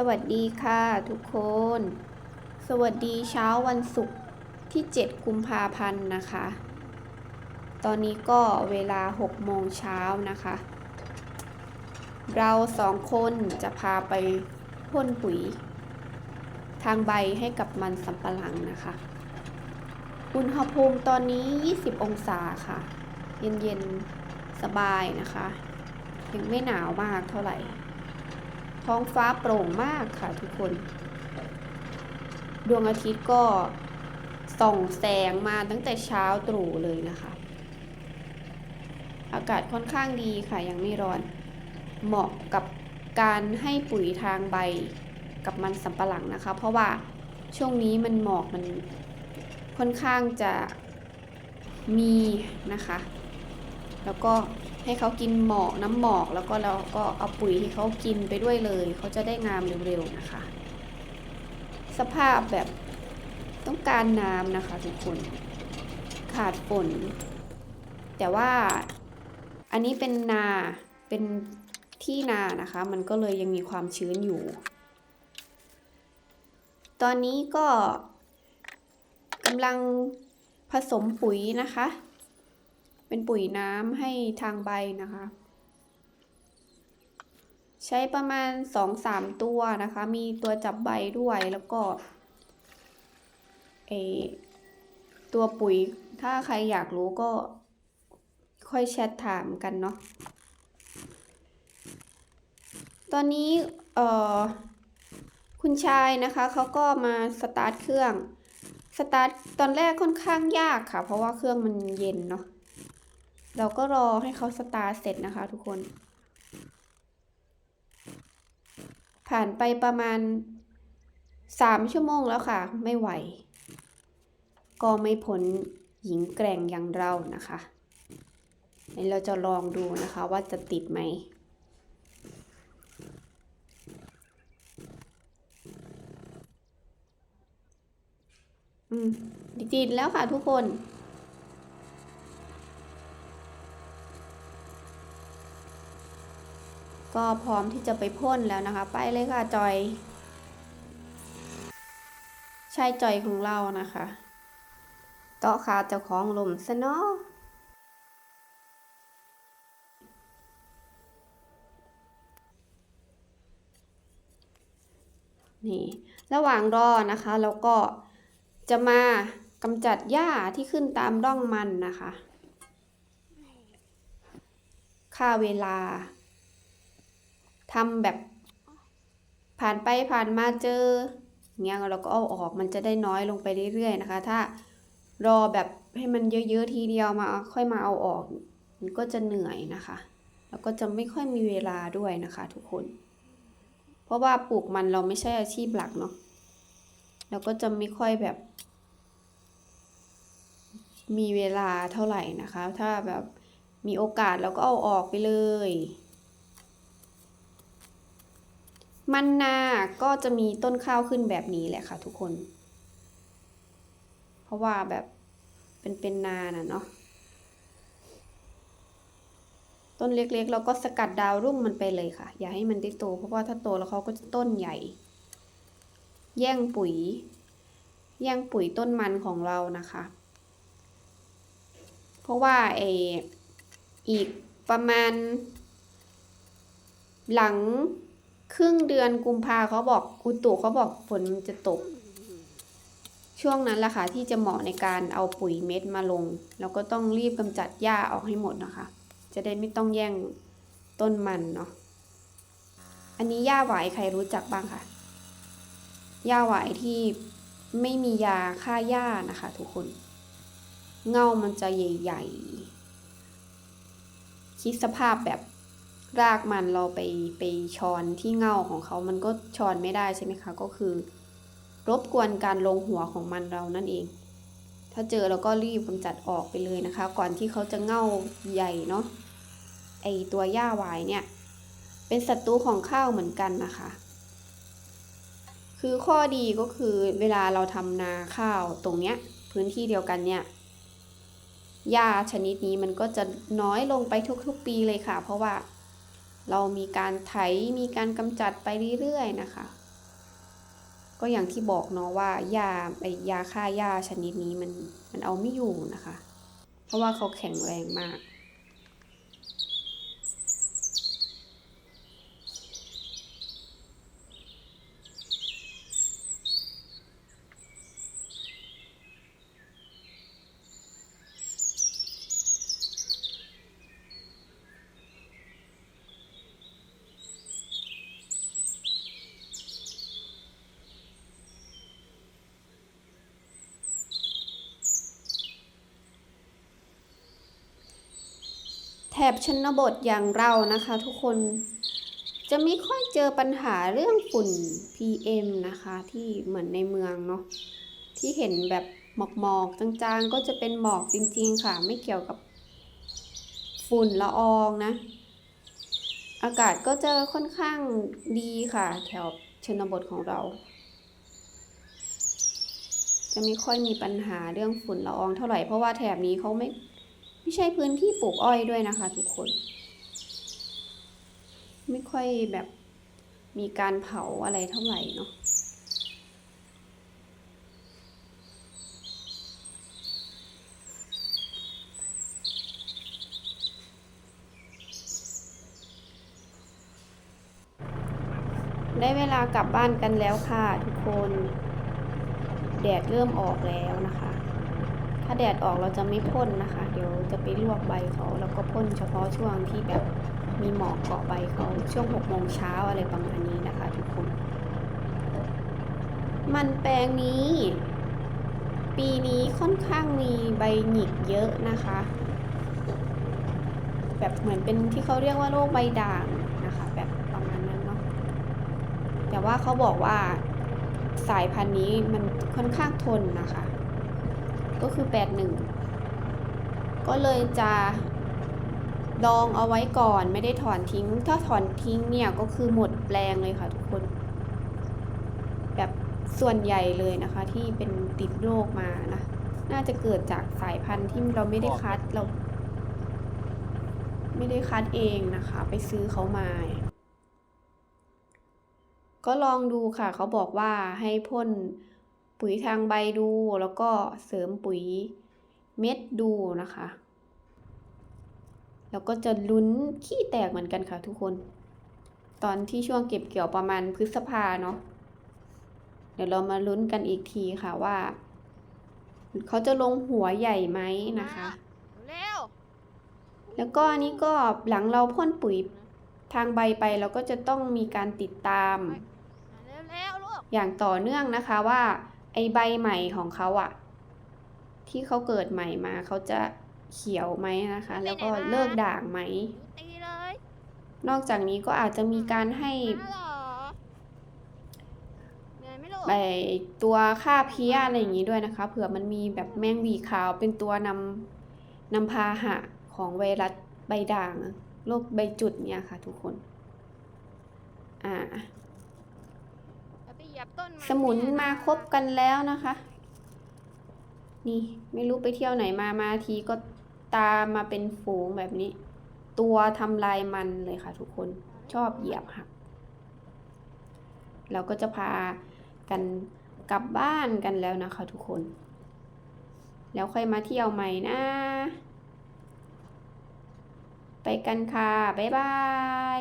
สวัสดีค่ะทุกคน สวัสดีเช้าวันศุกร์ที่ 7 กุมภาพันธ์นะคะ ตอนนี้ก็เวลา 6 โมงเช้านะคะ เราสองคนจะพาไปพ่นปุ๋ย ทางใบให้กับมันสำปะหลังนะคะ อุณหภูมิตอนนี้ 20 องศาค่ะ เย็นๆ สบายนะคะ ยังไม่หนาวมากเท่าไหร่ ท้องฟ้าโปร่งมากค่ะทุกคน ดวงอาทิตย์ก็ส่องแสงมาตั้งแต่เช้าตรู่เลยนะคะ อากาศค่อนข้างดีค่ะยังไม่ร้อน เหมาะกับการให้ปุ๋ยทางใบกับมันสำปะหลังนะคะ เพราะว่าช่วงนี้มันหมอกมันค่อนข้างจะมีนะคะ แล้วก็ ให้เขากินหมอกน้ำหมอกแล้วก็เราก็เอาปุ๋ยให้เขากินไปด้วยเลย เขาจะได้งามเร็วๆนะคะ สภาพแบบต้องการน้ำนะคะทุกคนขาดฝนแต่ว่าอันนี้เป็นนาเป็นที่นานะคะ มันก็เลยยังมีความชื้นอยู่ ตอนนี้ก็กำลังผสมปุ๋ยนะคะ เป็นปุ๋ยน้ำให้ทางใบนะคะ ใช้ประมาณ 2-3 ตัวนะคะ มีตัวจับใบด้วยแล้วก็เออตัวปุ๋ยถ้าใครอยากรู้ก็ค่อยแชทถามกันเนาะ ตอนนี้เอ่อคุณชายนะคะเขาก็มาสตาร์ทเครื่อง สตาร์ทตอนแรกค่อนข้างยากค่ะ เพราะว่าเครื่องมันเย็นเนาะ เราก็รอให้เขาสตาร์เสร็จนะคะทุกคน ผ่านไปประมาณสามชั่วโมงแล้วค่ะ ไม่ไหว ก็ไม่พ้นหญิงแกร่งอย่างเรานะคะเดี๋ยวเราจะลองดูนะคะว่าจะติดไหมอืมติดแล้วค่ะทุกคน ก็พร้อมที่จะไปพ่นแล้วนะคะ ไปเลยค่ะจอย ใช่จอยของเรานะคะเกาะขาเจ้าของลมซะเนาะนี่ระหว่างรอนะคะเราก็จะมากำจัดหญ้าที่ขึ้นตามร่องมันนะคะ ค่าเวลา ทำแบบผ่านไปผ่านมาเจอเงี้ยเราก็เอาออกมันจะได้น้อยลงไปเรื่อยๆนะคะ ถ้ารอแบบให้มันเยอะๆทีเดียวมาค่อยมาเอาออก มันก็จะเหนื่อยนะคะ แล้วก็จะไม่ค่อยมีเวลาด้วยนะคะ ทุกคน เพราะว่าปลูกมันเราไม่ใช่อาชีพหลักเนาะเราก็จะไม่ค่อยแบบ มีเวลาเท่าไหร่นะคะ ถ้าแบบมีโอกาสเราก็เอาออกไปเลย มันนาก็จะมีต้นข้าวขึ้นแบบนี้แหละค่ะทุกคน เพราะว่าแบบเป็นเป็นนาน่ะเนาะ ต้นเล็กๆ เราก็สกัดดาวรุ่งมันไปเลยค่ะ อย่าให้มันได้โต เพราะว่าถ้าโตแล้วเขาก็จะต้นใหญ่ แย่งปุ๋ย แย่งปุ๋ยต้นมันของเรานะคะ เพราะว่าเออีกประมาณ หลัง ครึ่งเดือนกุมภาเขาบอกอุตุเขาบอกฝนจะตก ช่วงนั้นแหละค่ะที่จะเหมาะในการเอาปุ๋ยเม็ดมาลง แล้วก็ต้องรีบกำจัดหญ้าออกให้หมดนะคะ จะได้ไม่ต้องแย่งต้นมันเนาะอันนี้หญ้าหวายใครรู้จักบ้างคะหญ้าหวายที่ไม่มียาฆ่าหญ้านะคะ ทุกคน เง่ามันจะใหญ่ๆคิดสภาพแบบ รากมันเราไปไปช้อนที่เง่าของเขา มันก็ช้อนไม่ได้ใช่ไหมคะ ก็คือ รบกวนการลงหัวของมันเรานั่นเอง ถ้าเจอเราก็รีบกำจัดออกไปเลยนะคะ ก่อนที่เขาจะเง่าใหญ่เนาะ ไอตัวหญ้าวายเนี่ย เป็นศัตรูของข้าวเหมือนกันนะคะ คือข้อดีก็คือเวลาเราทำนาข้าวตรงเนี้ย พื้นที่เดียวกันเนี่ยหญ้าชนิดนี้มันก็จะน้อยลงไปทุกๆปีเลยค่ะ เพราะว่า เรามีการไถมีการกำจัดไปเรื่อยๆนะคะ ก็อย่างที่บอกเนาะว่ายาไอยาฆ่าหญ้าชนิดนี้มันมันเอาไม่อยู่นะคะ เพราะว่าเขาแข็งแรงมาก ถบชนบทอย่างเรานะคะทุกคนจะไม่ค่อยเจอปัญหาเรื่องฝุ่น PM นะคะ ที่เหมือนในเมืองเนาะที่เห็นแบบหมอกหมอกๆจางๆ ก็จะเป็นหมอกจริงๆค่ะ ไม่เกี่ยวกับฝุ่นละอองนะ อากาศก็จะค่อนข้างดีค่ะ แถวชนบทของเรา จะไม่ค่อยมีปัญหาเรื่องฝุ่นละอองเท่าไหร่เพราะว่าแถบนี้เขาไม่ ไม่ใช่พื้นที่ปลูกอ้อยด้วยนะคะ ทุกคน ไม่ค่อยแบบมีการเผาอะไรเท่าไหร่เนาะได้เวลากลับบ้านกันแล้วค่ะทุกคน แดดเริ่มออกแล้วนะคะ ถ้าแดดออกเราจะไม่พ่นนะคะ เดี๋ยวจะไปลวกใบเขาแล้วก็พ่นเฉพาะช่วงที่แบบมีหมอกเกาะใบเขาช่วงหกโมงเช้าอะไรประมาณนี้นะคะทุกคน มันแปลงนี้ ปีนี้ค่อนข้างมีใบหงิกเยอะนะคะ แบบเหมือนเป็นที่เขาเรียกว่าโรคใบด่างนะคะ แบบประมาณนั้นเนาะแต่ว่าเขาบอกว่าสายพันธุ์นี้มันค่อนข้างทนนะคะ ก็คือ 81 ก็เลยจะดองเอาไว้ก่อนไม่ได้ถอนทิ้ง ถ้าถอนทิ้งเนี่ยก็คือหมดแปลงเลยค่ะทุกคน แบบส่วนใหญ่เลยนะคะที่เป็นติดโรคมานะ น่าจะเกิดจากสายพันธุ์ที่เราไม่ได้คัดเรา ไม่ได้คัดเองนะคะ ไปซื้อเขามา ก็ลองดูค่ะ เขาบอกว่าให้พ่น ปุ๋ยทางใบดูแล้วก็เสริมปุ๋ยเม็ดดูนะคะ แล้วก็จะลุ้นขี้แตกเหมือนกันค่ะทุกคน ตอนที่ช่วงเก็บเกี่ยวประมาณพฤษภาเนาะเดี๋ยวเรามาลุ้นกันอีกทีค่ะว่า เขาจะลงหัวใหญ่ไหมนะคะเร็วแล้วก็อันนี้ก็หลังเราพ่นปุ๋ยทางใบไปเราก็จะต้องมีการติดตามเร็วเร็วลูกอย่างต่อเนื่องนะคะว่า ไอใบใหม่ของเขาอะที่เขาเกิดใหม่มาเขาจะเขียวไหมนะคะ แล้วก็เลิกด่างไหม ตีเลยนอกจากนี้ก็อาจจะมีการให้มาเหรอเหนื่อยไหมลูกไอตัวฆ่าเพี้ยอะไรอย่างนี้ด้วยนะคะ เผื่อมันมีแบบแมงหวีขาวเป็นตัวนำนำพาหะของไวรัสใบด่างโรคใบจุดเนี่ยค่ะทุกคน อ่า อย่าไปเหยียบต้น สมุนมาครบกันแล้วนะคะ นี่ไม่รู้ไปเที่ยวไหนมามาทีก็ตามมาเป็นฝูงแบบนี้ ตัวทำลายมันเลยค่ะทุกคนชอบเหยียบหัก เราก็จะพากันกลับบ้านกันแล้วนะคะทุกคน แล้วค่อยมาเที่ยวใหม่นะ ไปกันค่ะ บ๊ายบาย